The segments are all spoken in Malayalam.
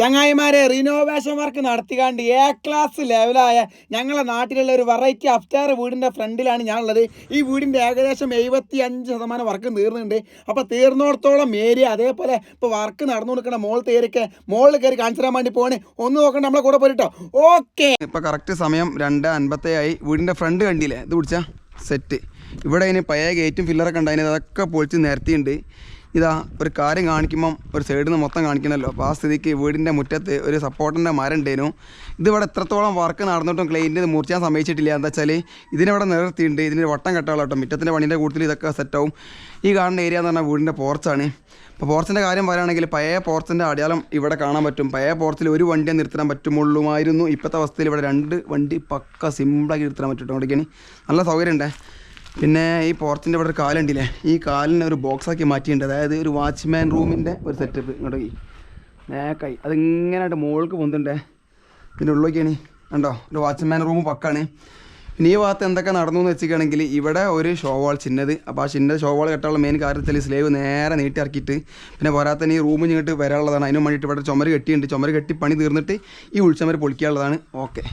ചങ്ങായിമാരെ റിനോവേഷൻ വർക്ക് നടത്തിക്കാണ്ട് എ ക്ലാസ് ലെവലായ ഞങ്ങളെ നാട്ടിലുള്ള ഒരു വെറൈറ്റി അഫ്റ്റാർ വീടിന്റെ ഫ്രണ്ടിലാണ് ഞാനുള്ളത്. ഈ വീടിന്റെ ഏകദേശം എഴുപത്തി അഞ്ച് ശതമാനം വർക്ക് തീർന്നുണ്ട് അപ്പോൾ തീർന്നോടത്തോളം ഏരിയ അതേപോലെ ഇപ്പോൾ വർക്ക് നടന്നു കൊടുക്കണ മോൾ തീരൊക്കെ മോളിൽ കയറി കാണിച്ചു തരാൻ വേണ്ടി പോകണേ ഒന്ന് നോക്കണ്ട നമ്മളെ കൂടെ പോയിട്ടോ ഓക്കെ ഇപ്പോൾ കറക്റ്റ് സമയം രണ്ട് അൻപത്തേഴായി വീടിന്റെ ഫ്രണ്ട് കണ്ടില്ലേ? ഇത് പിടിച്ചാൽ സെറ്റ് ഇവിടെ ഇനി പഴയ ഗേറ്റും ഫില്ലറൊക്കെ ഉണ്ടായിരുന്നു അതൊക്കെ പൊളിച്ച് നിരത്തിയുണ്ട്. ഇതാ ഒരു കാര്യം കാണിക്കുമ്പം ഒരു സൈഡിൽ നിന്ന് മൊത്തം കാണിക്കണമല്ലോ അപ്പോൾ ആ സ്ഥിതിക്ക് വീടിന്റെ മുറ്റത്ത് ഒരു സപ്പോർട്ടിന്റെ മരം ഉണ്ടായിരുന്നു ഇതിവിടെ എത്രത്തോളം വർക്ക് നടന്നിട്ടും ക്ലൈന്റ് ഇത് മുറിച്ചാൻ സമ്മതിച്ചിട്ടില്ല. എന്താ വെച്ചാൽ ഇതിനിവിടെ നിർത്തിയിട്ടുണ്ട് ഇതിന് വട്ടം കെട്ടാളോ കേട്ടോ മുറ്റത്തിന്റെ പണിന്റെ കൂടുതൽ ഇതൊക്കെ സെറ്റാവും ഈ കാണുന്ന ഏരിയ എന്ന് പറഞ്ഞാൽ വീടിന്റെ പോർച്ചാണ് അപ്പോൾ പോർച്ചിന്റെ കാര്യം പറയുകയാണെങ്കിൽ പഴയ പോർച്ചിന്റെ അടയാളം ഇവിടെ കാണാൻ പറ്റും. പഴയ പോർച്ചിൽ ഒരു വണ്ടിയെ നിർത്താൻ പറ്റുമുള്ളുമായിരുന്നു. ഇപ്പോഴത്തെ അവസ്ഥയിൽ ഇവിടെ രണ്ട് വണ്ടി പക്ക സിമ്പിളാക്കി നിർത്താൻ പറ്റും കേട്ടോ നല്ല സൗകര്യമുണ്ടേ പിന്നെ ഈ പോർച്ചിന്റെ ഇവിടെ ഒരു കാലുണ്ടില്ലേ? ഈ കാലിനെ ഒരു ബോക്സാക്കി മാറ്റിയിട്ടുണ്ട്. അതായത് ഒരു വാച്ച്മാൻ റൂമിന്റെ ഒരു സെറ്റപ്പ് ഇങ്ങോട്ട് ഈ നേക്കായി അതിങ്ങനായിട്ട് മുകൾക്ക് പൊന്തുണ്ടേ? ഇതിന്റെ ഉള്ളിലേക്കാണ്. ഉണ്ടോ ഒരു വാച്ച്മാൻ റൂം പക്കാണ്. പിന്നെ ഈ ഭാഗത്ത് എന്തൊക്കെ നടന്നു എന്ന് വെച്ചിരിക്കുകയാണെങ്കിൽ ഇവിടെ ഒരു ഷോ വാൾ ചിന്നത്. അപ്പോൾ ആ ചിന്നത് ഷോ വാൾ കെട്ടാനുള്ള മെയിൻ കാര്യത്തിൽ സ്ലേവ് നേരെ നീട്ടി ഇറക്കിയിട്ട് പിന്നെ പോരാത്തന്നെ ഈ റൂം ഇങ്ങോട്ട് വരാനുള്ളതാണ്. അതിന് വേണ്ടിയിട്ട് ഇവിടെ ചുമര് കെട്ടിയിട്ടുണ്ട്. ചുമര് കെട്ടി പണി തീർന്നിട്ട് ഈ ഉൾച്ചമര് പൊളിക്കാനുള്ളതാണ്. ഓക്കെ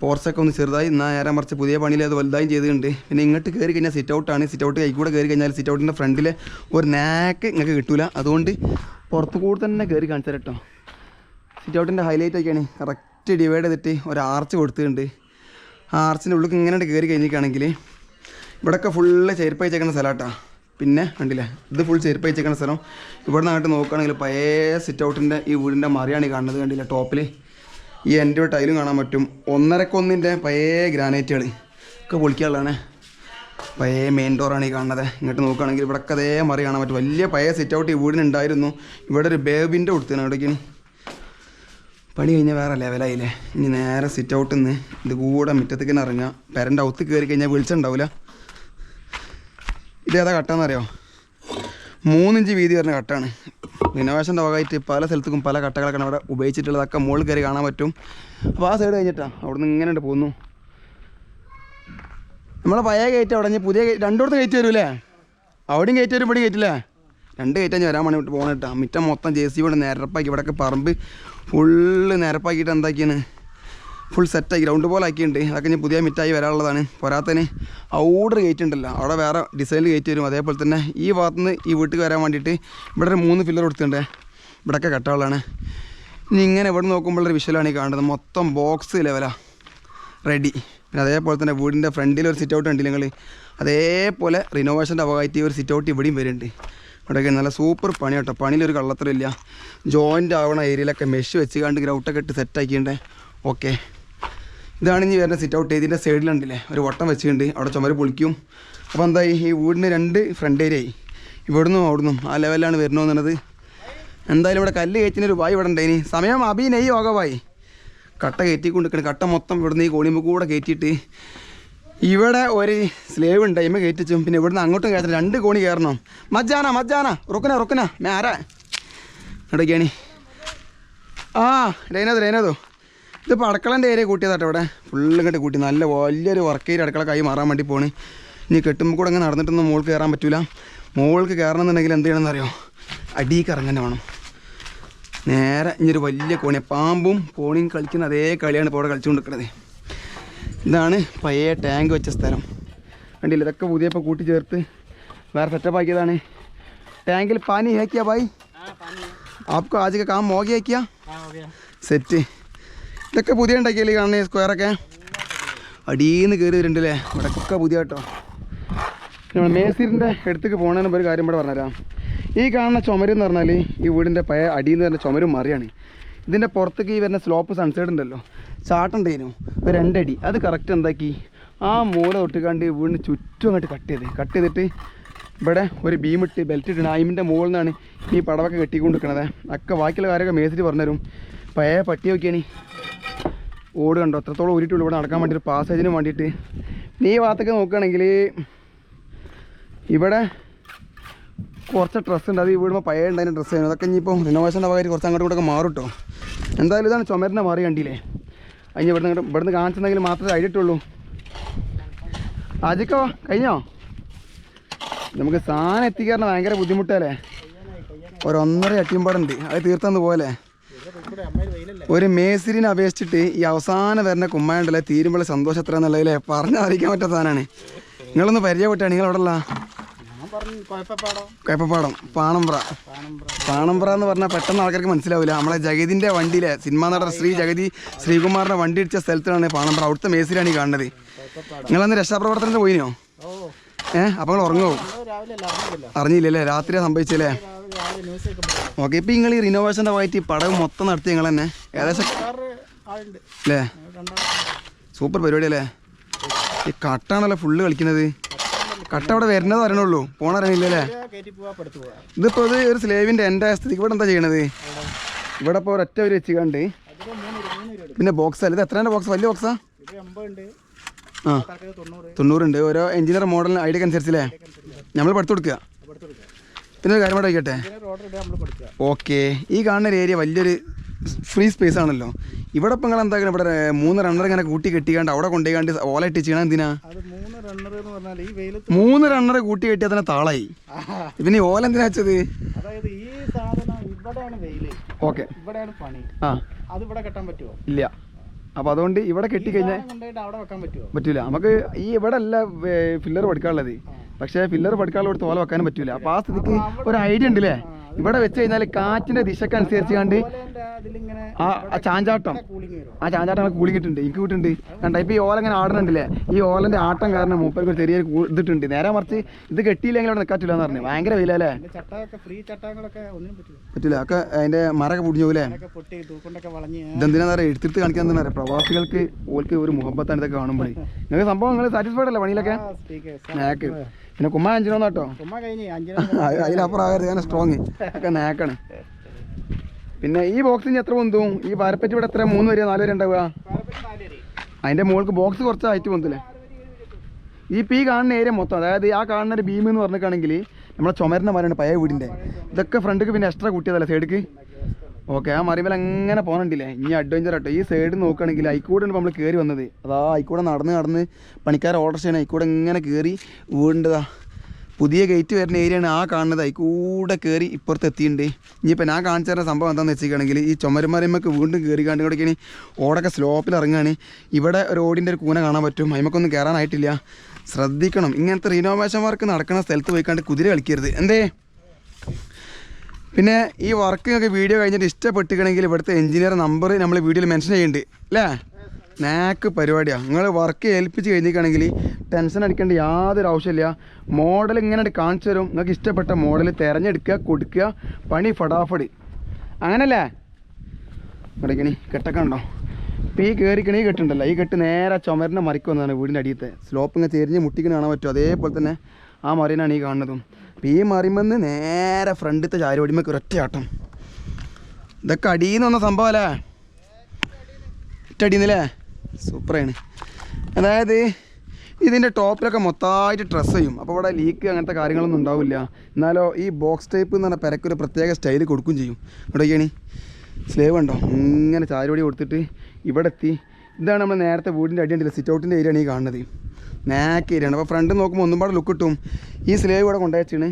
പോർച്ചൊക്കെ ഒന്ന് ചെറുതായി എന്നാൽ നേരെ മറിച്ച് പുതിയ പണിയിൽ അത് വലുതായും ചെയ്തിട്ടുണ്ട്. പിന്നെ ഇങ്ങോട്ട് കയറി കഴിഞ്ഞാൽ സിറ്റ് ഔട്ടാണ് സിറ്റ് ഔട്ട് കൈ കൂടെ കയറി കഴിഞ്ഞാൽ സിറ്റ് ഔട്ടിന്റെ ഫ്രണ്ടിൽ ഒരു നാക്ക് നിങ്ങൾക്ക് കിട്ടൂല. അതുകൊണ്ട് പുറത്ത് കൂടെ തന്നെ കയറി കാണിച്ചു തരാം കേട്ടോ സിറ്റ് ഔട്ടിന്റെ ഹൈലൈറ്റ് ഒക്കെയാണ്. കറക്റ്റ് ഡിവൈഡ് ചെയ്തിട്ട് ഒരു ആർച്ച് കൊടുത്തിട്ടുണ്ട്. ആ ആർച്ചിന്റെ ഉള്ളിൽ ഇങ്ങനെ കയറി കഴിഞ്ഞിട്ടാണെങ്കിൽ ഇവിടെയൊക്കെ ഫുള്ള് ചെരുപ്പ് വെച്ചേക്കുന്ന സ്ഥലമാട്ടാ പിന്നെ കണ്ടില്ല? ഇത് ഫുൾ ചെരുപ്പ് വെച്ചേക്കുന്ന സ്ഥലം. ഇവിടെ നിന്നായിട്ട് നോക്കുകയാണെങ്കിൽ പഴയ സിറ്റ് ഔട്ടിന്റെ ഈ വീടിന്റെ മറിയാണ് കാണുന്നത് കണ്ടില്ല? ടോപ്പിൽ ഈ എന്റെ ടൈലും കാണാൻ പറ്റും. ഒന്നരക്കൊന്നിന്റെ പഴയ ഗ്രാനൈറ്റുകൾ ഒക്കെ പൊളിക്കാനുള്ളതാണ്. പഴയ മെയിൻ ഡോറാണ് ഈ കാണുന്നത്. ഇങ്ങോട്ട് നോക്കുകയാണെങ്കിൽ ഇവിടെ ഒക്കെ അതേ മറി കാണാൻ പറ്റും. വലിയ പഴയ സിറ്റ് ഔട്ട് ഈ വീടിനുണ്ടായിരുന്നു. ഇവിടെ ഒരു ബേബിന്റെ കൊടുത്തതാണ് എവിടേക്കാണ് പണി കഴിഞ്ഞാൽ വേറെ ലെവലായില്ലേ ഇനി നേരെ സിറ്റ് ഔട്ടിൽ നിന്ന് ഇത് കൂടെ മുറ്റത്തേക്ക് തന്നെ ഇറങ്ങുക. പെരന്റെ ഔത്ത് കയറി കഴിഞ്ഞാൽ വെളിച്ചുണ്ടാവില്ല ഇതേതാ കട്ടാന്നറിയോ മൂന്നിഞ്ച് വീതി വരുന്ന കട്ടാണ്. റിനോവേഷന്റെ ഭാഗമായിട്ട് പല സ്ഥലത്തേക്കും പല കട്ടകളൊക്കെ അവിടെ ഉപയോഗിച്ചിട്ടുള്ളതൊക്കെ മുകളിൽ കയറി കാണാൻ പറ്റും. അപ്പോൾ ആ സൈഡ് കഴിഞ്ഞിട്ടാണ് അവിടെ നിന്ന് ഇങ്ങനെ പോകുന്നു. നമ്മളെ പഴയ കയറ്റം അവിടെ നിന്ന് പുതിയ രണ്ടിടത്ത് കയറ്റി വരും അല്ലേ അവിടെയും കയറ്റി വരും ഇവിടെയും കയറ്റില്ലേ രണ്ട് കയറ്റം വരാൻ വേണ്ടി പോകണം കേട്ടോ മിറ്റം മൊത്തം ജെ സി കൊണ്ട് നിരപ്പാക്കി. ഇവിടെയൊക്കെ പറമ്പ് ഫുള്ള് നിരപ്പാക്കിയിട്ട് എന്താക്കിയാണ്? ഫുൾ സെറ്റായി ഗ്രൗണ്ട് പോലെ ആക്കിയിട്ടുണ്ട്. അതൊക്കെ ഇനി പുതിയ മിറ്റായി വരാനുള്ളതാണ്. പോരാത്തതിന് ഔഡർ ഗേറ്റ് ഉണ്ടല്ലോ. അവിടെ വേറെ ഡിസൈനിൽ ഗേറ്റ് വരും. അതേപോലെ തന്നെ ഈ ഭാഗത്തുനിന്ന് ഈ വീട്ടിൽ വരാൻ വേണ്ടിയിട്ട് ഇവിടെ ഒരു മൂന്ന് ഫില്ലർ കൊടുത്തിട്ടുണ്ട്. ഇവിടെയൊക്കെ കട്ടകളാണ് ഇനി ഇങ്ങനെ ഇവിടെ നോക്കുമ്പോൾ ഒരു വിഷ്വലാണ് ഈ കാണുന്നത്. മൊത്തം ബോക്സ് ലെവലാണ് റെഡി പിന്നെ അതേപോലെ തന്നെ വീടിന്റെ ഫ്രണ്ടിൽ ഒരു സിറ്റ് ഔട്ട് ഉണ്ട് നിങ്ങൾ അതേപോലെ റിനോവേഷന്റെ ഭാഗമായിട്ട് ഒരു സിറ്റ് ഔട്ട് ഇവിടെയും വരുന്നുണ്ട്. ഇവിടെയൊക്കെ നല്ല സൂപ്പർ പണി കേട്ടോ. പണിയിലൊരു കള്ളത്തരമില്ല ജോയിന്റ് ആവണ ഏരിയയിലൊക്കെ മെഷ് വെച്ച് കണ്ട് ഗ്രൗട്ടൊക്കെ ഇട്ട് സെറ്റാക്കിയിട്ടുണ്ട് ഓക്കെ ഇതാണ് ഇനി വരുന്ന സിറ്റ് ഔട്ട് ഇതിന്റെ സൈഡിലുണ്ടല്ലേ ഒരു വട്ടം വെച്ചിട്ടുണ്ട്. അവിടെ ചുമര് പൊളിക്കും. അപ്പോൾ എന്തായി? ഈ വീടിന് രണ്ട് ഫ്രണ്ട് ഏരിയ ആയി. ഇവിടുന്നും അവിടുന്നും ആ ലെവലിലാണ് വരണമെന്നുള്ളത് എന്തായാലും ഇവിടെ കല്ല് കയറ്റിനൊരു വായി ഇവിടെ ഉണ്ടായിനി. സമയം അബി നെയ്യ് വായി കട്ട കയറ്റി കൊണ്ടിരിക്കണം കട്ട മൊത്തം ഇവിടുന്ന് ഈ കോളിമ്പ് കൂടെ കയറ്റിയിട്ട് ഇവിടെ ഒരു സ്ലേവ് ഉണ്ട്. ഇമ്മ കയറ്റിച്ചും. പിന്നെ ഇവിടുന്ന് അങ്ങോട്ടും കയറ്റണം. രണ്ട് കോണി കയറണം. മജ്ജാന മജ്ജാന. റുക്കന റുക്കന. മേര ഇടയ്ക്കാണി ആ ഡൈനോ രേനതോ ഇതിപ്പോൾ അടുക്കളേന്റെ ഏരിയ കൂട്ടിയതാട്ടോ ഇവിടെ. ഫുള്ളും കണ്ട് കൂട്ടി. നല്ല വലിയൊരു വർക്ക് ഏരിയ അടുക്കള കൈ മാറാൻ വേണ്ടി പോണ്. ഇനി കെട്ടുമ്പോൾ കൂടെ അങ്ങ് നടന്നിട്ടൊന്നും മുകളിൽ കയറാൻ പറ്റില്ല കയറണം എന്നുണ്ടെങ്കിൽ എന്ത് ചെയ്യണമെന്നറിയോ? അടിയിൽ ഇറങ്ങേണ്ട വേണം. നേരെ ഇനിയൊരു വലിയ കോണി പാമ്പും കോണിയും കളിക്കുന്ന അതേ കളിയാണ് ഇപ്പോൾ അവിടെ കളിച്ചുകൊണ്ട് ഇതാണ് പഴയ ടാങ്ക് വെച്ച സ്ഥലം. കണ്ടില്ല? ഇതൊക്കെ പുതിയപ്പോൾ കൂട്ടി ചേർത്ത് വേറെ സെറ്റപ്പ് ആക്കിയതാണ്. ടാങ്കിൽ പാനി ഹേക്കിയാ ഭായ് ആപ്പ് ആജ് കാം മോഗിയാക്കിയാ സെറ്റ് ഇതൊക്കെ പുതിയ ഉണ്ടാക്കിയല്ലേ സ്ക്വയർ സ്ക്വയറൊക്കെ അടിയിന്ന് കയറി വരുന്നുണ്ടല്ലേ ഇവിടെയൊക്കെ പുതിയ കേട്ടോ. നമ്മൾ മേസിരിന്റെ അടുത്തേക്ക് പോകണതിന് ഒരു കാര്യം ഇവിടെ പറഞ്ഞുതരാം. ഈ കാണുന്ന ചുമര് എന്ന് പറഞ്ഞാൽ ഈ വീടിന്റെ പയ അടിയിൽ നിന്ന് ചുമരും മറിയാണ്. ഇതിന്റെ പുറത്തേക്ക് ഈ വരുന്ന സ്ലോപ്പ് സൺസൈഡ് ഉണ്ടല്ലോ. ചാട്ടുണ്ടായിരുന്നു ഒരു രണ്ടടി. അത് കറക്റ്റ് എന്താക്കി? ആ മൂല തൊട്ടിക്കാണ്ട് വീടിന് ചുറ്റും അങ്ങോട്ട് കട്ട് ചെയ്ത്. കട്ട് ചെയ്തിട്ട് ഇവിടെ ഒരു ബീമിട്ട് ബെൽറ്റ് ഇടണം അയിമിന്റെ മുകളിൽ നിന്നാണ് ഈ പടവൊക്കെ കെട്ടിക്കൊണ്ട് നിൽക്കണത് ഒക്കെ ബാക്കിയുള്ള കാര്യമൊക്കെ മേസിറ്റ് പറഞ്ഞുതരും. പഴയ പട്ടി നോക്കിയാണ്. ഓട് കണ്ടോ? അത്രത്തോളം ഊരിട്ടുള്ളൂ ഇവിടെ നടക്കാൻ വേണ്ടി ഒരു പാസേജിന് വേണ്ടിയിട്ട്. നീ ഭാഗത്തൊക്കെ നോക്കുകയാണെങ്കിൽ ഇവിടെ കുറച്ച് ഡ്രസ്സ് ഉണ്ട്. അത് വീടുമ്പോൾ പഴയ ഉണ്ടായിരുന്ന ഡ്രസ്സ് ആയിരുന്നു. അതൊക്കെ ഇനിയിപ്പോൾ റിനോവേഷന്റെ ഭാഗമായിട്ട് കുറച്ച് അങ്ങോട്ട് ഇങ്ങോട്ടൊക്കെ മാറും കേട്ടോ എന്തായാലും ഇതാണ് ചുമരനെ മാറി കണ്ടില്ലേ? അതിന് ഇവിടുന്ന് ഇവിടുന്ന് കാണിച്ചിട്ടുണ്ടെങ്കിൽ മാത്രമേ ഐഡിയിട്ടുള്ളൂ അജിക്കോ കഴിഞ്ഞോ? നമുക്ക് സാധനം എത്തിക്കാറിന് ഭയങ്കര ബുദ്ധിമുട്ടല്ലേ? ഒരൊന്നര അട്ടിയമ്പാടുണ്ട് അത് തീർത്തന്ന് പോലെ ഒരു മേസിരിനെ അപേക്ഷിച്ചിട്ട് ഈ അവസാനം വരുന്ന കുമ്മായുണ്ടല്ലേ തീരുമ്പോൾ സന്തോഷം എത്ര എന്നുള്ളതിലെ പറഞ്ഞറിയിക്കാൻ പറ്റാത്ത സാധനമാണ്. നിങ്ങളൊന്ന് പരിചയപ്പെട്ടാണ് നിങ്ങൾ അവിടെ ഉള്ള കുഴപ്പപ്പാടോ പാണമ്പ്ര. പാണമ്പ്ര എന്ന് പറഞ്ഞാൽ പെട്ടെന്ന് ആൾക്കാർക്ക് മനസ്സിലാവില്ല നമ്മളെ ജഗതിന്റെ വണ്ടിയിലെ സിനിമാ നടൻ ശ്രീ ജഗതി ശ്രീകുമാറിന്റെ വണ്ടി ഇടിച്ച സ്ഥലത്താണ് പാണമ്പ്ര. അവിടുത്തെ മേസിലാണ് ഈ കാണുന്നത്. നിങ്ങളന്ന് രക്ഷാപ്രവർത്തനത്തിന് പോയിനോ? ഏഹ് അപ്പോൾ നിങ്ങൾ ഉറങ്ങുമോ അറിഞ്ഞില്ലല്ലേ. രാത്രിയാണ് സംഭവിച്ചല്ലേ ഓക്കെ ഇപ്പം നിങ്ങൾ ഈ റിനോവേഷന്റെ ഭാഗത്ത് ഈ പടവ് മൊത്തം നടത്തി നിങ്ങൾ തന്നെ ഏകദേശം അല്ലേ സൂപ്പർ പരിപാടി അല്ലേ? ഈ കട്ടാണല്ലോ ഫുള്ള് കളിക്കുന്നത്. കട്ട അവിടെ വരുന്നത് അറിയണുള്ളൂ. പോണ ഇതിപ്പോ അത് ഇതിപ്പോൾ ഇത് ഒരു സ്ലേവിന്റെ എന്റെ സ്ഥിതിക്ക് ഇവിടെ എന്താ ചെയ്യണത്? ഇവിടെ ഇപ്പോൾ ഒരൊറ്റ ഒരു വെച്ച് കണ്ട് പിന്നെ ബോക്സ് അല്ല? ഇത് എത്രേന്റെ ബോക്സ് വലിയ ബോക്സാ ആ? തൊണ്ണൂറുണ്ട്. ഓരോ എഞ്ചിനീയർ മോഡലിന് ഐഡിയക്ക് അനുസരിച്ചല്ലേ നമ്മൾ പഠിത്തു കൊടുക്കുക. പിന്നെ ഒരു കാര്യം കൂടെ വയ്ക്കട്ടെ ഓക്കെ. ഈ കാണുന്ന ഒരു ഏരിയ വലിയൊരു ഫ്രീ സ്പേസ് ആണല്ലോ. ഇവിടെ ഇപ്പം നിങ്ങൾ എന്താ ഇവിടെ മൂന്ന് റണ്ണർ ഇങ്ങനെ കൂട്ടി കെട്ടിക്കാണ്ട് അവിടെ കൊണ്ടുപോയിക്കാണ്ട് ഓല ഇട്ട് ചെയ്യണം എന്തിനാ? മൂന്ന് റണ്ണർ കൂട്ടി കെട്ടിയാൽ തന്നെ താളായി. പിന്നെ ഓല എന്തിനാ വെച്ചത്? ഓക്കെ. ഇല്ല. അപ്പൊ അതുകൊണ്ട് ഇവിടെ കെട്ടിക്കഴിഞ്ഞാൽ കഴിഞ്ഞാൽ പറ്റൂല. നമുക്ക് ഈ ഇവിടെ അല്ല ഫില്ലർ പഠിക്കാനുള്ളത്. പക്ഷേ പില്ലർ പഠിക്കാനുള്ള ഒരു തോല വെക്കാനും പറ്റൂല. അപ്പോൾ ആ സ്ഥിതിക്ക് ഒരു ഐഡിയ ഉണ്ട് അല്ലേ ഇവിടെ വെച്ച് കഴിഞ്ഞാൽ കാറ്റിന്റെ ദിശക്ക് അനുസരിച്ച് കണ്ട് ആ ചാഞ്ചാട്ടം. ആ ചാഞ്ചാട്ടം നമുക്ക് കൂളി കിട്ടുന്നുണ്ട് എനിക്ക് കിട്ടുന്നുണ്ട് കണ്ട? ഇപ്പൊ ഈ ഓല ഇങ്ങനെ ആടുന്നുണ്ടല്ലേ? ഈ ഓലന്റെ ആട്ടം കാരണം മൂപ്പർക്ക് ഒരു ചെറിയ ഇതിട്ടുണ്ട്. നേരെ മറിച്ച് ഇത് കെട്ടിയില്ലെങ്കിൽ അവിടെ നിൽക്കാറ്റില്ല എന്ന് പറഞ്ഞു. ഭയങ്കര വില അല്ലേ? പറ്റില്ല ഒക്കെ അതിന്റെ മരൊക്കെ പൊടിഞ്ഞു ഇതെന്തിനാ പറയാ എടുത്തിട്ട് കാണിക്കാൻ പറയാ പ്രവാസികൾക്ക് ഓൽക്ക് ഒരു മുഹബത്താണ് ഇതൊക്കെ കാണുമ്പോഴേ നിങ്ങൾക്ക് സംഭവം നിങ്ങൾ സാറ്റിസ്ഫൈഡ് അല്ലേ പണിയിലൊക്കെ? പിന്നെ കുമ്മ അഞ്ചിനോന്ന് കേട്ടോ. അതിനപ്പുറം അതിലപ്പുറം ആകരുത് ഞാൻ സ്ട്രോങ് ഒക്കെ നേക്കാണ്. പിന്നെ ഈ ബോക്സിന് എത്ര പൊന്തും? ഈ വാരപ്പറ്റി ഇവിടെ എത്ര? മൂന്ന് വരെ നാല് വരെ ഉണ്ടാവുക? അതിന്റെ മുകൾക്ക് ബോക്സ് കുറച്ച് ഹൈറ്റ് പൊന്തല്ലേ ഈ പി കാണുന്ന ഏരിയ മൊത്തം അതായത് ആ കാണുന്ന ഒരു ബീം എന്ന് പറഞ്ഞിട്ടാണെങ്കിൽ നമ്മളെ ചുമരുന്ന മരമാണ് പഴയ വീടിന്റെ ഇതൊക്കെ ഫ്രണ്ടിക്ക് പിന്നെ എക്സ്ട്രാ കൂട്ടിയതല്ലേ സൈഡിക്ക് ഓക്കെ ആ മറിമേൽ അങ്ങനെ പോകണ്ടില്ലേ ഇനി അഡ്വഞ്ചർ ആട്ടോ. ഈ സൈഡ് നോക്കുകയാണെങ്കിൽ അയിക്കൂടെയാണ് നമ്മൾ കയറി വന്നത്. അതാ അയിക്കൂടെ നടന്ന് നടന്ന് പണിക്കാർ ഓർഡർ ചെയ്യണം. അയിക്കൂടെ ഇങ്ങനെ കയറി വീണ്ടതാ പുതിയ ഗേറ്റ് വരുന്ന ഏരിയയാണ് ആ കാണുന്നത്. അയിക്കൂടെ കയറി ഇപ്പുറത്ത് എത്തിയിട്ടുണ്ട്. ഇനിയിപ്പോൾ ഞാൻ കാണിച്ചു തരുന്ന സംഭവം എന്താണെന്ന് വെച്ചിരിക്കുകയാണെങ്കിൽ ഈ ചുമരുമരമ്മക്ക് വീണ്ടും കയറി കണ്ടു കൊടുക്കണി ഓടൊക്കെ സ്ലോപ്പിൽ ഇറങ്ങുകയാണ്. ഇവിടെ ഓടിന്റെ ഒരു കൂന കാണാൻ പറ്റും. അതിമക്കൊന്നും കയറാനായിട്ടില്ല ശ്രദ്ധിക്കണം. ഇങ്ങനത്തെ റിനോവേഷൻ വർക്ക് നടക്കുന്ന സ്ഥലത്ത് പോയിക്കാണ്ട് കുതിര കളിക്കരുത്. എന്തേ? പിന്നെ ഈ വർക്കിങ്ങൊക്കെ വീഡിയോ കഴിഞ്ഞിട്ട് ഇഷ്ടപ്പെട്ടിക്കണമെങ്കിൽ ഇവിടുത്തെ എഞ്ചിനീയർ നമ്പർ നമ്മൾ വീഡിയോയിൽ മെൻഷൻ ചെയ്യുന്നുണ്ട്. അല്ലേ? നാക്ക് പരിപാടിയാണ് നിങ്ങൾ വർക്ക് ഏൽപ്പിച്ച് കഴിഞ്ഞിരിക്കുകയാണെങ്കിൽ ടെൻഷൻ അടിക്കേണ്ട യാതൊരു ആവശ്യമില്ല. മോഡൽ ഇങ്ങനെ കാണിച്ചു തരും. നിങ്ങൾക്ക് ഇഷ്ടപ്പെട്ട മോഡൽ തിരഞ്ഞെടുക്കുക കൊടുക്കുക. പണി ഫടാഫടി. അങ്ങനല്ലേ? കിടക്കണി കെട്ടൊക്കെ ഉണ്ടോ? ഇപ്പോൾ ഈ കയറിക്കണി ഈ കെട്ടുണ്ടല്ലോ. ഈ കെട്ട് നേരെ ചുമരനെ മറിക്കുന്നതാണ് വീടിന്റെ അടിയത്തെ സ്ലോപ്പ് ഇങ്ങനെ തിരിഞ്ഞ് മുട്ടിക്കണ കാണാൻ പറ്റും. അതേപോലെ തന്നെ ആ മറിയനാണ് ഈ കാണുന്നതും. ഈ മറിമെന്ന് നേരെ ഫ്രണ്ടിലത്തെ ചാരുവടിമൊക്കെ ഒരൊറ്റ ആട്ടം ഇതൊക്കെ അടിയിൽ നിന്ന് സംഭവം അല്ലേ ഇട്ടടിന്നല്ലേ സൂപ്പറാണ്. അതായത് ഇതിന്റെ ടോപ്പിലൊക്കെ മൊത്തമായിട്ട് ഡ്രസ്സ് ചെയ്യും. അപ്പോൾ ഇവിടെ ലീക്ക് അങ്ങനത്തെ കാര്യങ്ങളൊന്നും ഉണ്ടാവില്ല. എന്നാലോ ഈ ബോക്സ് ടൈപ്പ് എന്ന് പറഞ്ഞാൽ പെരക്കൊരു പ്രത്യേക സ്റ്റൈൽ കൊടുക്കും ചെയ്യും. ഇവിടെയൊക്കെയാണ് സ്ലേവ് ഉണ്ടോ? ഇങ്ങനെ ചാരുപടി കൊടുത്തിട്ട് ഇവിടെ എത്തി ഇതാണ് നമ്മൾ നേരത്തെ വീടിന്റെ അടിയുണ്ടല്ലോ സിറ്റ് ഔട്ടിന്റെ ഏരിയയാണ് ഈ കാണുന്നത്. നാക്ക് ഏരിയയാണ് അപ്പോൾ ഫ്രണ്ട് നോക്കുമ്പോൾ ഒന്നും പാടെ ലുക്ക് കിട്ടും. ഈ സ്ലേവ് ഇവിടെ കൊണ്ടുവച്ചാണ്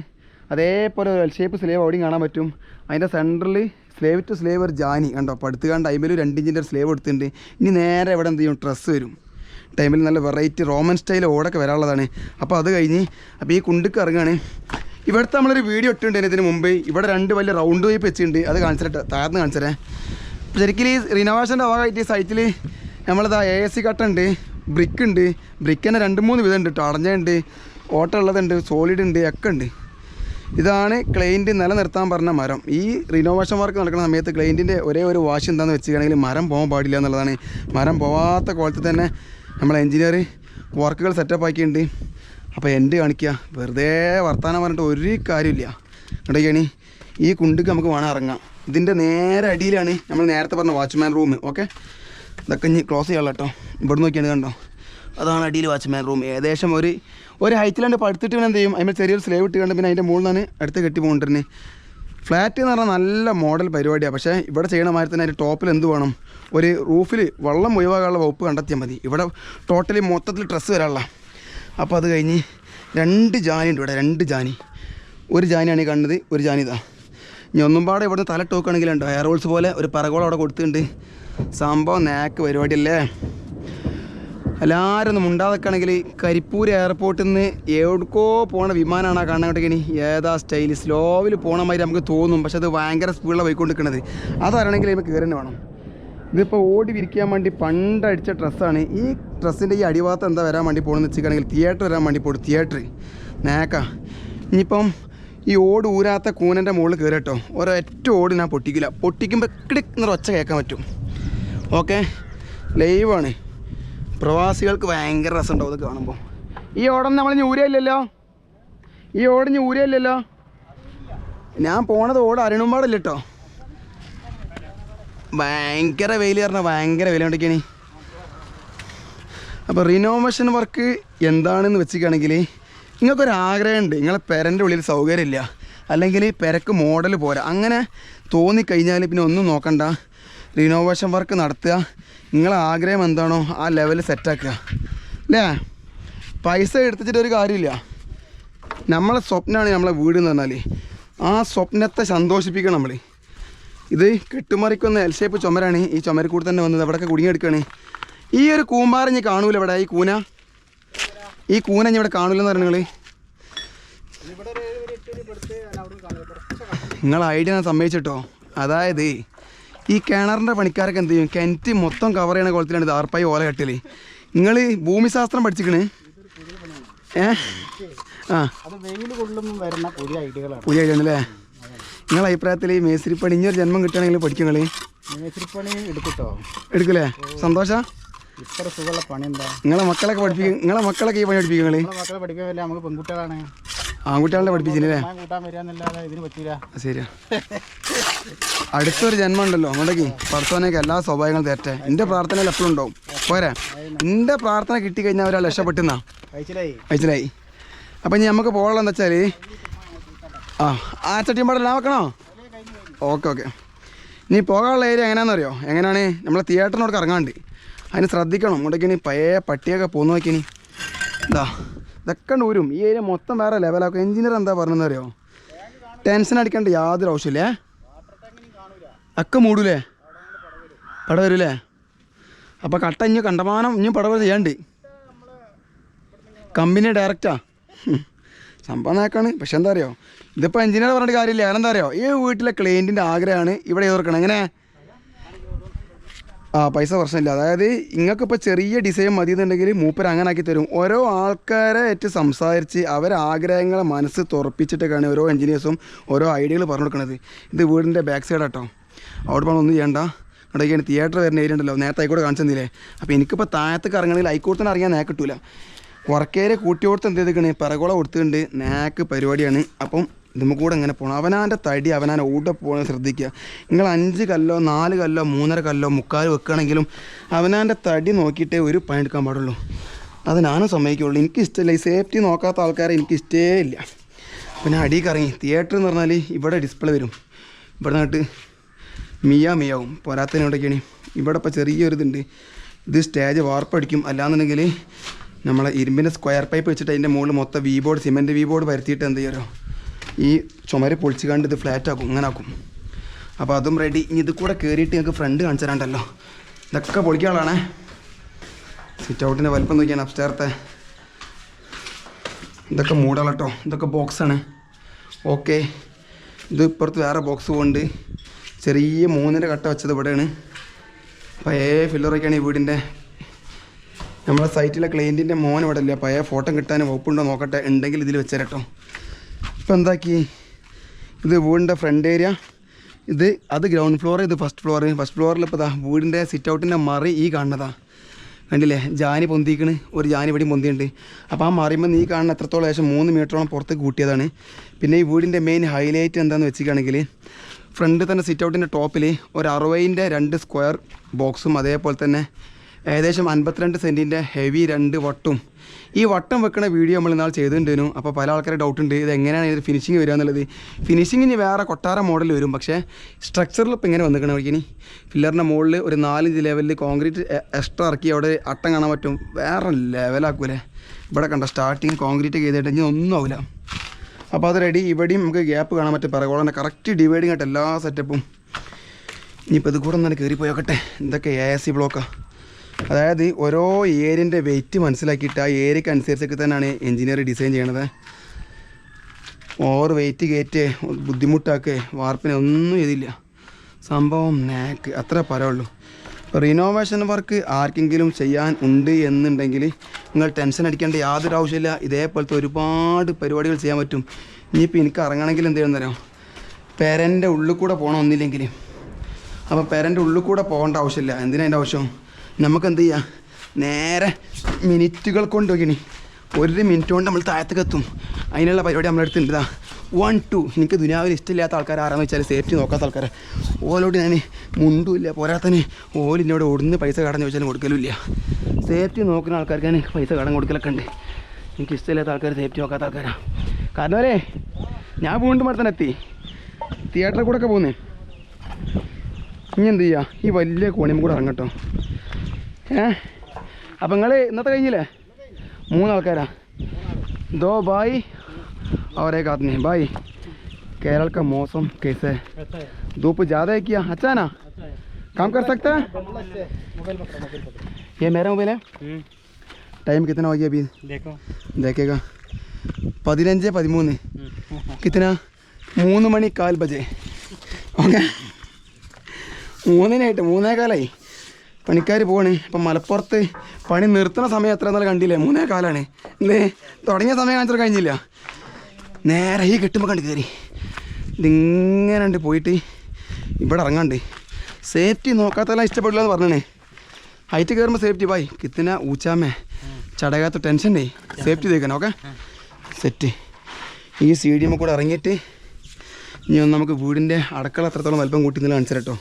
അതേപോലെ ഒരു എൽ ഷേപ്പ് സ്ലേവ് അവിടെയും കാണാൻ പറ്റും. അതിന്റെ സെന്ററിൽ സ്ലേവ് ടു സ്ലേവ് ഒരു ജാനി. കണ്ടോ? അപ്പോൾ അടുത്ത് കണ്ട് ടൈമിൽ രണ്ട് ഇഞ്ചിന്റെ ഒരു സ്ലേവ് എടുത്തിട്ടുണ്ട്. ഇനി നേരെ ഇവിടെ എന്ത് ചെയ്യും? ഡ്രസ്സ് വരും. ടൈമിൽ നല്ല വെറൈറ്റി റോമൻ സ്റ്റൈൽ ഓടൊക്കെ വരാനുള്ളതാണ്. അപ്പോൾ അത് കഴിഞ്ഞ് അപ്പോൾ ഈ കുണ്ടിക്ക് ഇറങ്ങുകയാണ് ഇവിടുത്തെ നമ്മളൊരു വീഡിയോ ഇട്ടിട്ടുണ്ട് ഇതിന് മുമ്പ്. ഇവിടെ രണ്ട് വലിയ റൗണ്ട് വൈപ്പ് വെച്ചിട്ടുണ്ട്. അത് കാണിച്ചിട്ട് താഴ്ന്ന് കാണിച്ചരേ. ശരിക്കും ഈ റിനോവേഷന്റെ ഭാഗമായിട്ട് ഈ സൈറ്റിൽ നമ്മളിതാ എ എസ് സി കട്ടുണ്ട് ബ്രിക്ക് ഉണ്ട് ബ്രിക്ക് തന്നെ രണ്ട് മൂന്ന് വിധം ഉണ്ട് കേട്ടോ അടഞ്ഞുണ്ട് ഓട്ടം ഉള്ളതുണ്ട് സോളിഡ് ഉണ്ട് ഒക്കെ ഉണ്ട്. ഇതാണ് ക്ലൈന്റ് നിലനിർത്താൻ പറഞ്ഞ മരം. ഈ റിനോവേഷൻ വർക്ക് നടക്കുന്ന സമയത്ത് ക്ലൈന്റിന്റെ ഒരേ ഒരു വാശി എന്താണെന്ന് വെച്ചിട്ടുണ്ടെങ്കിൽ മരം പോകാൻ പാടില്ല എന്നുള്ളതാണ്. മരം പോവാത്ത കോലത്തിൽ തന്നെ നമ്മൾ എഞ്ചിനീയർ വർക്കുകൾ സെറ്റപ്പ് ആക്കിയിട്ടുണ്ട്. അപ്പോൾ എന്റെ കാണിക്കുക വെറുതെ വർത്തമാനം പറഞ്ഞിട്ട് ഒരു കാര്യമില്ല. ഇടയ്ക്കാണ് ഈ കുണ്ടിക്ക് നമുക്ക് വേണം ഇറങ്ങാം ഇതിന്റെ നേരെ അടിയിലാണ് നമ്മൾ നേരത്തെ പറഞ്ഞ വാച്ച്മാൻ റൂം ഓക്കെ ഇതൊക്കെ ഇനി ക്ലോസ് ചെയ്യാനുള്ള കേട്ടോ ഇവിടെ നോക്കിയാണ് കണ്ടോ. അതാണ് അടിയിൽ വാച്ച്മാൻ റൂം ഏകദേശം ഒരു ഒരു ഹൈറ്റിലാണ്ട് പടുത്തിട്ട് പിന്നെ എന്ത് ചെയ്യും. അതിന് ചെറിയൊരു സ്ലേവ് ഇട്ട് കണ്ട് പിന്നെ അതിന്റെ മുകളിൽ നിന്നാണ് അടുത്ത് കെട്ടി പോകണ്ടിരുന്നത് ഫ്ലാറ്റ് എന്ന് പറഞ്ഞാൽ നല്ല മോഡൽ പരിപാടിയാണ് പക്ഷേ ഇവിടെ ചെയ്യണ മാതിരി തന്നെ അതിന്റെ ടോപ്പിൽ എന്ത് വേണം? ഒരു റൂഫിൽ വെള്ളം ഒഴിവാക്കാനുള്ള വകുപ്പ് കണ്ടെത്തിയാൽ മതി. ഇവിടെ ടോട്ടലി മൊത്തത്തിൽ ഡ്രസ്സ് വരാനുള്ള. അപ്പോൾ അത് കഴിഞ്ഞ് രണ്ട് ജാനി ഉണ്ട് ഇവിടെ രണ്ട് ജാനി. ഒരു ജാനിയാണ് ഈ കണ്ടത് ഒരു ജാനി ഇതാ. ഇനി ഒന്നും പാടെ ഇവിടുന്ന് തല ടോക്കുകയാണെങ്കിലുണ്ടോ എയർ ഹോൾസ് പോലെ ഒരു പറകോളം അവിടെ കൊടുത്തിട്ടുണ്ട്. സംഭവം നേക്ക് പരിപാടിയല്ലേ? എല്ലാവരും ഒന്ന് മുണ്ടാതൊക്കെയാണെങ്കിൽ കരിപ്പൂർ എയർപോർട്ടിൽ നിന്ന് എവിടേക്കോ പോണ വിമാനമാണ് ആ ഇനി. ഏതാ സ്റ്റൈൽ സ്ലോവിൽ പോണ മാതിരി നമുക്ക് തോന്നും. പക്ഷെ അത് ഭയങ്കര സ്പീഡിലാണ് പോയിക്കൊണ്ടിരിക്കുന്നത് അതറിയണമെങ്കിൽ നമുക്ക് കയറി തന്നെ വേണം. ഇതിപ്പോൾ ഓടി വിരിക്കാൻ വേണ്ടി പണ്ടടിച്ച ഡ്രസ്സാണ് ഈ ഡ്രസ്സിന്റെ ഈ അടിഭാഗത്ത് എന്താ വരാൻ വേണ്ടി പോകണമെന്ന് വെച്ചിട്ടാണെങ്കിൽ തിയേറ്റർ വരാൻ വേണ്ടി പോകും തിയേറ്റർ നേക്ക. ഇനിയിപ്പം ഈ ഓട് ഊരാത്ത കൂനന്റെ മുകളിൽ കയറി കേട്ടോ. ഒരൊറ്റ ഓട് ഞാൻ പൊട്ടിക്കില്ല. പൊട്ടിക്കുമ്പോൾ കിടിക് എന്നൊരു ഒച്ച കേൾക്കാൻ പറ്റും. ഓക്കെ. ലൈവാണ്. പ്രവാസികൾക്ക് ഭയങ്കര രസമുണ്ടാവും ഇത് കാണുമ്പോൾ ഈ ഓടം നമ്മൾ ഞൂരയില്ലല്ലോ ഈ ഓട് ഞൂരയില്ലല്ലോ ഞാൻ പോണത് ഓട് അരുണുമ്പാടല്ല കേട്ടോ ഭയങ്കര വെയിൽ പറഞ്ഞ ഭയങ്കര വെയിൽ കൊണ്ടൊക്കെയാണ് അപ്പോൾ റിനോവേഷൻ വർക്ക് എന്താണെന്ന് വെച്ചിരിക്കുകയാണെങ്കിൽ നിങ്ങൾക്കൊരു ആഗ്രഹമുണ്ട്. നിങ്ങളെ പെരന്റെ ഉള്ളിൽ സൗകര്യമില്ല. അല്ലെങ്കിൽ പെരക്ക് മോഡൽ പോരാ. അങ്ങനെ തോന്നിക്കഴിഞ്ഞാൽ പിന്നെ ഒന്നും നോക്കണ്ട. റിനോവേഷൻ വർക്ക് നടത്തുക. നിങ്ങളെ ആഗ്രഹം എന്താണോ ആ ലെവൽ സെറ്റാക്കുക അല്ലേ പൈസ എടുത്തിട്ട് ഒരു കാര്യമില്ല. നമ്മളെ സ്വപ്നമാണ് നമ്മളെ വീട് എന്ന് പറഞ്ഞാൽ ആ സ്വപ്നത്തെ സന്തോഷിപ്പിക്കണം നമ്മൾ ഇത് കെട്ടുമറിക്കുന്ന എൽ ഷേപ്പ് ചുമരാണ്. ഈ ചുമരക്കൂടെ തന്നെ വന്നത്. അവിടെയൊക്കെ കുടുങ്ങിയെടുക്കുകയാണ് ഈ ഒരു കൂമ്പാറ ഞാൻ കാണൂല ഇവിടെ. ഈ കൂന. ഈ കൂന ഞാൻ ഇവിടെ കാണൂലെന്ന് പറഞ്ഞു നിങ്ങൾ ഐഡിയ ഞാൻ സമ്മതിച്ചിട്ടോ? അതായത് ഈ കിണറിന്റെ പണിക്കാരൊക്കെ എന്ത് ചെയ്യും? കിണറ്റ് മൊത്തം കവർ ചെയ്യണ കുളത്തിലാണ് ദാർപ്പായി ഓല കെട്ടൽ നിങ്ങൾ ഭൂമിശാസ്ത്രം പഠിച്ചിക്കണ്? ഏ? ആ. പുതിയ ഐഡിയ അല്ലേ നിങ്ങളെ അഭിപ്രായത്തിൽ ഈ മേസ്തിരിപ്പണി ഇനിയൊരു ജന്മം കിട്ടുകയാണെങ്കിൽ പഠിക്കും നിങ്ങൾ മേസ്തിരിപ്പണി എടുത്തിട്ടോ എടുക്കില്ലേ സന്തോഷം? ഇത്ര സുഖമുള്ള പണി എന്താ നിങ്ങളെ മക്കളൊക്കെ പഠിപ്പിക്കും നിങ്ങളെ മക്കളൊക്കെ ഈ പണി പഠിപ്പിക്കും മക്കളെ പഠിക്കാൻ നമുക്ക് പെൺകുട്ടികളാണ്. ആൺകുട്ടികളെ പഠിപ്പിച്ചില്ലേ? ശരിയാ. അടുത്തൊരു ജന്മം ഉണ്ടല്ലോ അങ്ങോട്ടേക്ക്. പഠിത്തവനേക്ക് എല്ലാ സ്വഭാവങ്ങളും തേറ്റെ എന്റെ പ്രാർത്ഥനയിൽ എപ്പോഴും ഉണ്ടാവും. പോരാ. എന്റെ പ്രാർത്ഥന കിട്ടിക്കഴിഞ്ഞാൽ ഒരാൾ രക്ഷപ്പെട്ടുന്നാ? അയച്ചിലായി അപ്പം ഇനി നമുക്ക് പോകണം എന്താ വെച്ചാൽ ആ ആ ചട്ടിയും പാടല്ല വെക്കണോ? Okay okay. ഇനി പോകാനുള്ള ഏരിയ എങ്ങനെയാണെന്നറിയോ എങ്ങനെയാണ്? നമ്മളെ തിയേറ്ററിനോട് ഇറങ്ങാണ്ട് അതിന് ശ്രദ്ധിക്കണം. അങ്ങോട്ടേക്ക് ഇനി പഴയ പട്ടിയൊക്കെ പോന്നു നോക്കിനി ഇതാ. ഇതൊക്കെ ഊരും ഈ ഏരിയ മൊത്തം വേറെ ലെവലാക്കും എഞ്ചിനീയർ എന്താ പറഞ്ഞതെന്നറിയോ? ടെൻഷൻ അടിക്കേണ്ട യാതൊരു ആവശ്യമില്ലേ. ഒക്കെ മൂടൂലേ? പട വരൂലേ? അപ്പോൾ കട്ട ഇഞ്ഞ് കണ്ടമാനം ഇനിയും പടവ ചെയ്യാണ്ട്. കമ്പനി ഡയറക്റ്റാ. സംഭവം നേക്കാണ് പക്ഷെ എന്താ അറിയോ? ഇതിപ്പോൾ എഞ്ചിനീയർ പറഞ്ഞിട്ട് കാര്യമില്ല. കാരണം എന്താ അറിയോ? ഈ വീട്ടിലെ ക്ലയന്റിന്റെ ആഗ്രഹമാണ് ഇവിടെ എതിർക്കണം എങ്ങനെ? ആ പൈസ പ്രശ്നമില്ല. അതായത് ഇങ്ങൾക്കിപ്പോൾ ചെറിയ ഡിസൈൻ മതി എന്നുണ്ടെങ്കിൽ മൂപ്പർ അങ്ങനെ ആക്കി തരും. ഓരോ ആൾക്കാരെ ആയിട്ട് സംസാരിച്ച് അവരെ ആഗ്രഹങ്ങളെ മനസ്സ് തുറപ്പിച്ചിട്ടൊക്കെയാണ് ഓരോ എഞ്ചിനീയേഴ്സും ഓരോ ഐഡിയകൾ പറഞ്ഞു കൊടുക്കുന്നത് ഇത് വീടിന്റെ ബാക്ക് സൈഡ് കേട്ടോ അവിടെ പോകണം ഒന്നും ചെയ്യണ്ട. അവിടേക്കാണ് തിയേറ്റർ വരുന്ന ഏരിയ ഉണ്ടല്ലോ. നേരത്തെ ആയിക്കോട്ടെ കാണിച്ചെന്നില്ലേ? അപ്പോൾ എനിക്കിപ്പോൾ താഴത്തേക്ക് ഇറങ്ങണമെങ്കിൽ ഹൈക്കോടതിന് അറിയാൻ നേരെ കിട്ടൂല. വർക്കേരെ കൂട്ടി കൊടുത്ത് എന്ത് ചെയ്തിക്കണ് പിറകോളം കൊടുത്തിട്ടുണ്ട്. നാക്ക് പരിപാടിയാണ്. അപ്പം നമുക്ക് കൂടെ ഇങ്ങനെ പോകണം അവനാന്റെ തടി അവനാൻ ഊട്ട പോകണം ശ്രദ്ധിക്കുക. നിങ്ങൾ അഞ്ച് കല്ലോ നാല് കല്ലോ മൂന്നര കല്ലോ മുക്കാൽ വെക്കുകയാണെങ്കിലും അവനാന്റെ തടി നോക്കിയിട്ടേ ഒരു പണി എടുക്കാൻ പാടുള്ളൂ. അത് ഞാനും സമ്മതിക്കുള്ളൂ. എനിക്കിഷ്ടമില്ല ഈ സേഫ്റ്റി നോക്കാത്ത ആൾക്കാരെ എനിക്കിഷ്ടേ ഇല്ല. പിന്നെ അടിയിൽ കറങ്ങി. തിയേറ്റർ എന്ന് പറഞ്ഞാൽ ഇവിടെ ഡിസ്പ്ലേ വരും. ഇവിടെ നിന്നിട്ട് മിയ മിയാവും. പോരാത്തതിനോടൊക്കെയാണ് ഇവിടെ ഇപ്പോൾ ചെറിയൊരു ഇതുണ്ട് ഇത് സ്റ്റേജ് വാർപ്പടിക്കും അല്ലാന്നുണ്ടെങ്കിൽ നമ്മളെ ഇരുമ്പിന്റെ സ്ക്വയർ പൈപ്പ് വെച്ചിട്ട് അതിന്റെ മുകളിൽ മൊത്തം V board cement V board വരുത്തിയിട്ട് എന്ത് ചെയ്യാറോ ഈ ചുമര് പൊളിച്ച് കണ്ട് ഇത് ഫ്ലാറ്റ് ആക്കും ഇങ്ങനെ ആക്കും. അപ്പോൾ അതും റെഡി ഇനി ഇത് കൂടെ കയറിയിട്ട് ഞങ്ങൾക്ക് ഫ്രണ്ട് കാണിച്ചു തരാണ്ടല്ലോ. ഇതൊക്കെ പൊളിക്കാളാണേ സിറ്റ് ഔട്ടിന്റെ വലിപ്പം നോക്കിയാണ് അപ്സ്റ്റേർത്തെ ഇതൊക്കെ മൂടാളട്ടോ ഇതൊക്കെ ബോക്സാണ് ഓക്കെ ഇത് ഇപ്പുറത്ത് വേറെ ബോക്സ് പോകുന്നുണ്ട് ചെറിയ മൂന്നിന്റെ കട്ട വെച്ചത് ഇവിടെയാണ്. പഴയ ഫില്ലറൊക്കെയാണ് ഈ വീടിന്റെ നമ്മളെ സൈറ്റിലെ ക്ലയന്റിന്റെ മോൻ ഇവിടെ ഇല്ല. പഴയ ഫോട്ടോ കിട്ടാൻ വകുപ്പുണ്ടോ നോക്കട്ടെ. ഉണ്ടെങ്കിൽ ഇതിൽ വെച്ചേരട്ടോ ഇപ്പം എന്താക്കി? ഇത് വീടിന്റെ ഫ്രണ്ട് ഏരിയ ഇത് അത് ഗ്രൗണ്ട് ഫ്ലോർ ഇത് ഫസ്റ്റ് ഫ്ലോർ ഫസ്റ്റ് ഫ്ലോറിൽ ഇപ്പോൾ ഇതാ വീടിന്റെ സിറ്റ് ഔട്ടിന്റെ മറി ഈ കാണുന്നതാ. കണ്ടില്ലേ? ജാനി പൊന്തിക്കണ്. ഒരു ജാനി ഇവിടെയും പൊന്തിയുണ്ട്. അപ്പോൾ ആ മറിയുമ്പോൾ നീ കാണുന്ന എത്രത്തോളം ഏകദേശം മൂന്ന് മീറ്ററോളം പുറത്ത് കൂട്ടിയതാണ്. പിന്നെ ഈ വീടിന്റെ മെയിൻ ഹൈലൈറ്റ് എന്താണെന്ന് വെച്ചിട്ടാണെങ്കിൽ ഫ്രണ്ട് തന്നെ സിറ്റ് ഔട്ടിന്റെ ടോപ്പിൽ ഒരു അറുപതിന്റെ രണ്ട് സ്ക്വയർ ബോക്സും അതേപോലെ തന്നെ ഏകദേശം അൻപത്തിരണ്ട് സെന്റിന്റെ ഹെവി രണ്ട് വട്ടും. ഈ വട്ടം വെക്കുന്ന വീഡിയോ നമ്മൾ ഇന്നാൾ ചെയ്തിട്ടുണ്ടായിരുന്നു. അപ്പോൾ പല ആൾക്കാരെ ഡൗട്ട് ഉണ്ട്. ഇത് എങ്ങനെയാണ് ഇതിൽ ഫിനിഷിങ് വരിക എന്നുള്ളത്. ഫിനിഷിങ് ഇനി വേറെ കൊട്ടാര മോഡൽ വരും. പക്ഷേ സ്ട്രക്ചറിൽ ഇപ്പോൾ ഇങ്ങനെ വന്നിരിക്കണം ഇനി. ഫില്ലറിന്റെ മുകളിൽ ഒരു നാലഞ്ച് ലെവലിൽ കോൺക്രീറ്റ് എക്സ്ട്രാ ഇറക്കി അവിടെ അട്ടം കാണാൻ പറ്റും. വേറെ ലെവലാക്കൂലേ ഇവിടെ കണ്ട സ്റ്റാർട്ടിങ് കോൺക്രീറ്റ് ചെയ്തിട്ട് ഇനി ഒന്നും ആവില്ല അപ്പോൾ അത് റെഡി ഇവിടെയും നമുക്ക് ഗ്യാപ്പ് കാണാൻ പറ്റും. തന്നെ കറക്റ്റ് ഡിവൈഡിങ് ആയിട്ട് എല്ലാ സെറ്റപ്പും ഇനിയിപ്പോൾ ഇത് കൂടെ ഒന്ന് കയറി പോയോക്കട്ടെ എന്തൊക്കെ എ എസ് സി ബ്ലോക്കാണ് അതായത് ഓരോ ഏരിയന്റെ വെയിറ്റ് മനസ്സിലാക്കിയിട്ട് ആ ഏരിയക്ക് അനുസരിച്ചൊക്കെ തന്നെയാണ് എഞ്ചിനീയർ ഡിസൈൻ ചെയ്യണത്. ഓവർ വെയിറ്റ് കയറ്റ് ബുദ്ധിമുട്ടാക്കുക വാർപ്പിനെ ഒന്നും ചെയ്തില്ല. സംഭവം നാക്ക് അത്ര പരമുള്ളൂ റിനോവേഷൻ വർക്ക് ആർക്കെങ്കിലും ചെയ്യാൻ ഉണ്ട് എന്നുണ്ടെങ്കിൽ നിങ്ങൾ ടെൻഷൻ അടിക്കേണ്ട യാതൊരു ആവശ്യമില്ല. ഇതേപോലത്തെ ഒരുപാട് പരിപാടികൾ ചെയ്യാൻ പറ്റും. ഇനിയിപ്പോൾ എനിക്ക് ഇറങ്ങണമെങ്കിൽ എന്ത് ചെയ്യണം തരാം പെരന്റെ ഉള്ളിൽ കൂടെ പോകണം ഒന്നില്ലെങ്കിൽ. അപ്പോൾ പെരന്റെ ഉള്ളിൽ കൂടെ പോകേണ്ട ആവശ്യമില്ല. എന്തിനാ അതിന്റെ ആവശ്യം? നമുക്ക് എന്ത് ചെയ്യാം നേരെ മിനിറ്റുകൾ കൊണ്ട് നോക്കിനി ഒരു മിനിറ്റ് കൊണ്ട് നമ്മൾ താഴത്തേക്ക് എത്തും അതിനുള്ള പരിപാടി നമ്മളെടുത്തിട്ടുണ്ട് ഇതാ വൺ ടു എനിക്ക് ദുനിയാവിൽ ഇഷ്ടമില്ലാത്ത ആൾക്കാർ ആരാന്ന് വെച്ചാൽ സേഫ്റ്റി നോക്കാത്ത ആൾക്കാരെ. ഓലോട് ഞാൻ മുണ്ടുമില്ല പോരാത്തന്നെ ഓലിനോട് ഓടുന്ന പൈസ കടന്ന് ചോദിച്ചാലും കൊടുക്കലുമില്ല. സേഫ്റ്റി നോക്കുന്ന ആൾക്കാർക്ക് ഞാൻ പൈസ കടം കൊടുക്കലൊക്കെ ഉണ്ട്. എനിക്ക് ഇഷ്ടമില്ലാത്ത ആൾക്കാർ സേഫ്റ്റി നോക്കാത്ത ആൾക്കാരാണ് കാരണം അവരെ ഞാൻ വീണ്ടും അടുത്തന്നെ എത്തി. തിയേറ്ററിൽ കൂടെ ഒക്കെ പോകുന്നേ ഇനി എന്ത് ചെയ്യുക ഈ വലിയ കോണിയും കൂടെ ഇറങ്ങട്ടോ ഏ അപ്പം നിങ്ങൾ ഇന്നത്തെ കഴിഞ്ഞില്ലേ മൂന്നാൾക്കാരാ ദോ ബായ് और एक आदमी भाई केरल का मौसम कैसे है ऐसा है धूप ज़्यादा है क्या अच्छा है ना अच्छा है काम कर सकते हैं मोबाइल पकड़ो मोबाइल पकड़ो ये मेरा मोबाइल है टाइम कितना हो गया अभी देखो देखेगा പതിനഞ്ച് പതിമൂന്ന് കിത്തന മൂന്ന് മണി കാൽ ബജെ ഓക്കെ മൂന്നിനായിട്ട് മൂന്നേ കാലായി പണിക്കാർ പോവാണ്. ഇപ്പം മലപ്പുറത്ത് പണി നിർത്തുന്ന സമയം എത്ര എന്നാലും കണ്ടില്ലേ? മൂന്നേ കാലാണ്. എന്തേ തുടങ്ങിയ സമയം കാണിച്ചാൽ കഴിഞ്ഞില്ല. നേരെ ഈ കെട്ടുമ്പോൾ കണ്ട് കയറി ഇതിങ്ങനെ ഉണ്ട് പോയിട്ട് ഇവിടെ ഇറങ്ങാണ്ട്. സേഫ്റ്റി നോക്കാത്തതെല്ലാം ഇഷ്ടപ്പെടില്ല എന്ന് പറഞ്ഞേ ഹൈറ്റ് കയറുമ്പോൾ സേഫ്റ്റി ബായ് കിത്തിന ഊച്ചാമേ ചടകാത്ത ടെൻഷന്റെ സേഫ്റ്റി തേക്കണം ഓക്കെ സെറ്റ് ഈ സി ഡി കൂടെ ഇറങ്ങിയിട്ട് ഇനി ഒന്ന് നമുക്ക് വീടിന്റെ അടക്കള അത്രത്തോളം വലിപ്പം കൂട്ടി കാണിച്ചു കേട്ടോ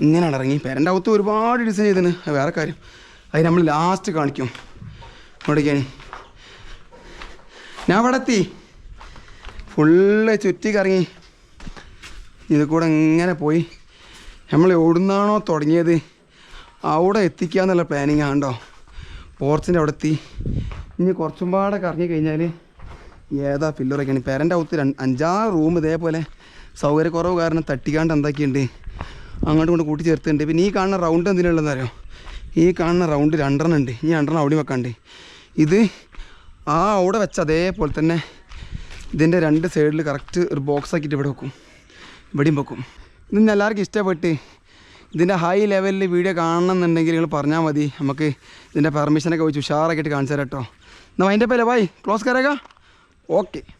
ഇങ്ങനെയാണ് ഇറങ്ങി. പേരന്റെ അകത്ത് ഒരുപാട് ഡിസൈൻ ചെയ്തിന്. അത് വേറെ കാര്യം. അത് നമ്മൾ ലാസ്റ്റ് കാണിക്കും. ഇവിടേക്കാണ് ഞാൻ അവിടെ എത്തി. ഫുള്ള് ചുറ്റി കറങ്ങി. ഇത് കൂടെ ഇങ്ങനെ പോയി. നമ്മൾ എവിടുന്നാണോ തുടങ്ങിയത്? അവിടെ എത്തിക്കുക എന്നുള്ള പ്ലാനിങ് ആണ്ടോ പോർച്ചിന്റെ അവിടെ എത്തി. ഇനി കുറച്ചും പാടെ കറങ്ങി കഴിഞ്ഞാൽ ഏതാ പില്ലറൊക്കെയാണ് പേരന്റെ അകത്ത് അഞ്ചാറ് റൂം ഇതേപോലെ സൗകര്യക്കുറവ് കാരണം തട്ടിക്കാണ്ട് എന്താക്കിയിട്ടുണ്ട് അങ്ങോട്ടും കൊണ്ട് കൂട്ടി ചേർത്തുണ്ട് പിന്നെ ഈ കാണുന്ന റൗണ്ട് എന്തിനുള്ളതെന്ന് അറിയോ? ഈ കാണുന്ന റൗണ്ട് രണ്ടെണ്ണം ഉണ്ട്. ഈ രണ്ടെണ്ണം അവിടെ വെക്കാണ്ട്. ഇത് ആ അവിടെ വെച്ച അതേപോലെ തന്നെ ഇതിന്റെ രണ്ട് സൈഡിൽ കറക്റ്റ് ഒരു ബോക്സ് ആക്കിയിട്ട് ഇവിടെ വെക്കും. ഇവിടെയും വെക്കും. ഇതിന് എല്ലാവർക്കും ഇഷ്ടപ്പെട്ട് ഇതിന്റെ ഹൈ ലെവലിൽ വീഡിയോ കാണണമെന്നുണ്ടെങ്കിൽ നിങ്ങൾ പറഞ്ഞാൽ മതി. നമുക്ക് ഇതിന്റെ പെർമിഷനൊക്കെ വെച്ച് ഉഷാറാക്കിയിട്ട് കാണിച്ചു തരാം കേട്ടോ. എന്നാൽ അതിന്റെ പേരെ ബൈ ക്ലോസ് കരക ഓക്കെ